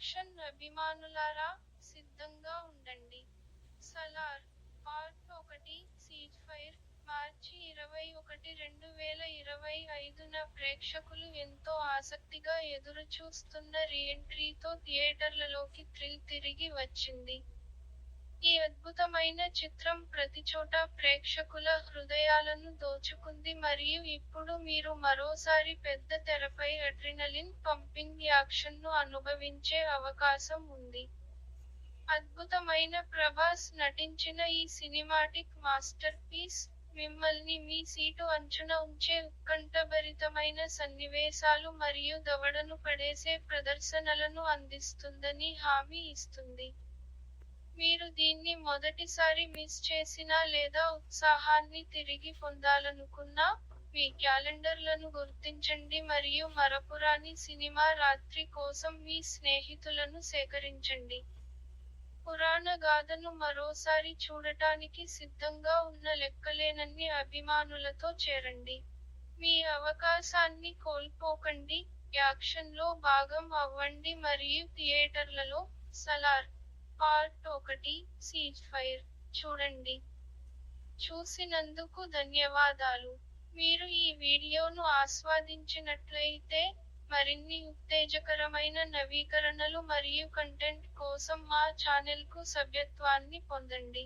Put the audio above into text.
Action అభిమానులారా సిద్ధంగా ఉండండి. సలార్ పార్ట్ ఒకటి సీజ్ ఫైర్ మార్చి ఇరవై ఒకటి రెండు వేల ఇరవై ఐదున ప్రేక్షకులు ఎంతో ఆసక్తిగా ఎదురుచూస్తున్న రీఎంట్రీతో థియేటర్లలోకి థ్రిల్ తిరిగి వచ్చింది. ఈ అద్భుతమైన చిత్రం ప్రతిచోటా ప్రేక్షకుల హృదయాలను దోచుకుంది మరియు ఇప్పుడు మీరు మరోసారి పెద్ద తెరపై అడ్రినలిన్ పంపింగ్ యాక్షన్ను అనుభవించే అవకాశం ఉంది. అద్భుతమైన ప్రభాస్ నటించిన ఈ సినిమాటిక్ మాస్టర్ పీస్ మిమ్మల్ని మీ సీటు అంచున ఉంచే ఉత్కంఠభరితమైన సన్నివేశాలు మరియు దవడను పడేసే ప్రదర్శనలను అందిస్తుందని హామీ ఇస్తుంది. దీన్ని మొదటిసారి మిస్ చేసినా లేదా ఉత్సాహాన్ని తిరిగి పొందాలనుకున్నా మీ క్యాలెండర్లను గుర్తించండి మరియు మరపురాని సినిమా రాత్రి కోసం మీ స్నేహితులను సేకరించండి. పురాణ గాథను మరోసారి చూడటానికి సిద్ధంగా ఉన్న లెక్కలేనన్ని అభిమానులతో చేరండి. మీ అవకాశాన్ని కోల్పోకండి. యాక్షన్లో భాగం అవ్వండి మరియు థియేటర్లలో సలార్ పార్ట్ ఒకటి సీజ్ ఫైర్ చూడండి. చూసినందుకు ధన్యవాదాలు. మీరు ఈ వీడియోను ఆస్వాదించినట్లయితే మరిన్ని ఉత్తేజకరమైన నవీకరణలు మరియు కంటెంట్ కోసం మా ఛానెల్కు సభ్యత్వాన్ని పొందండి.